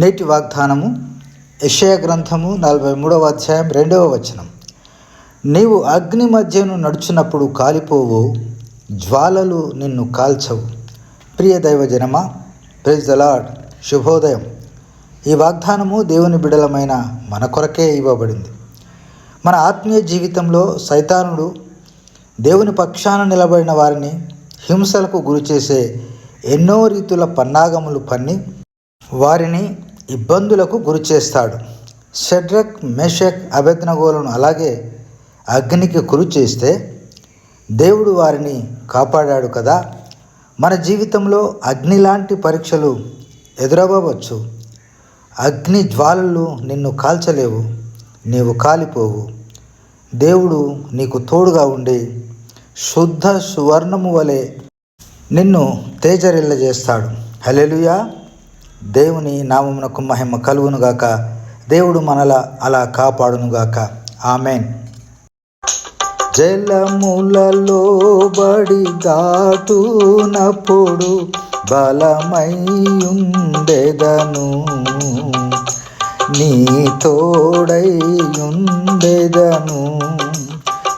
నేటి వాగ్దానము యషయ గ్రంథము నలభై మూడవ అధ్యాయం రెండవ వచనం. నీవు అగ్ని మధ్యను నడుచున్నప్పుడు కాలిపోవు జ్వాలలు నిన్ను కాల్చవు. ప్రియ దైవజనమా ప్రిజ్ ద శుభోదయం. ఈ వాగ్దానము దేవుని బిడలమైన మన కొరకే ఇవ్వబడింది. మన ఆత్మీయ జీవితంలో సైతానుడు దేవుని పక్షాన నిలబడిన వారిని హింసలకు గురిచేసే ఎన్నో రీతుల పన్నాగములు పన్ని వారిని ఇబ్బందులకు గురిచేస్తాడు. షడ్రక్ మెషక్ అభెజ్ఞగోలను అలాగే అగ్నికి గురి చేస్తే దేవుడు వారిని కాపాడాడు కదా. మన జీవితంలో అగ్ని లాంటి పరీక్షలు ఎదురవ్వచ్చు అగ్ని జ్వాలలు నిన్ను కాల్చలేవు నీవు కాలిపోవు. దేవుడు నీకు తోడుగా ఉండి శుద్ధ సువర్ణము వలె నిన్ను తేజరిల్లజేస్తాడు. హలెలుయా దేవుని నామమునకు మహిమ కలుగునుగాక. దేవుడు మనల అలా కాపాడునుగాక. ఆమెన్. జలములలో బడి దాటునప్పుడు బలమయ్యుండెదను. నీ తోడైయుండెదను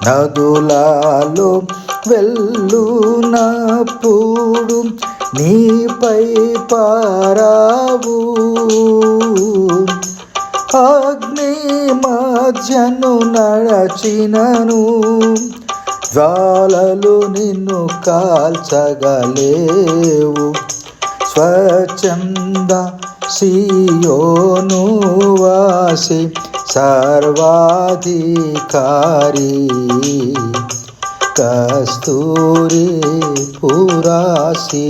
నదులలో వెళ్ళునప్పుడు నీపై పారావు. అగ్ని మధ్యను నడచినను. జ్వాలలు నిన్ను కాల్చగలేవు. స్వచ్ఛంద సియోను వాసి సర్వాధికారి. কস্তুরি ফুরাসি।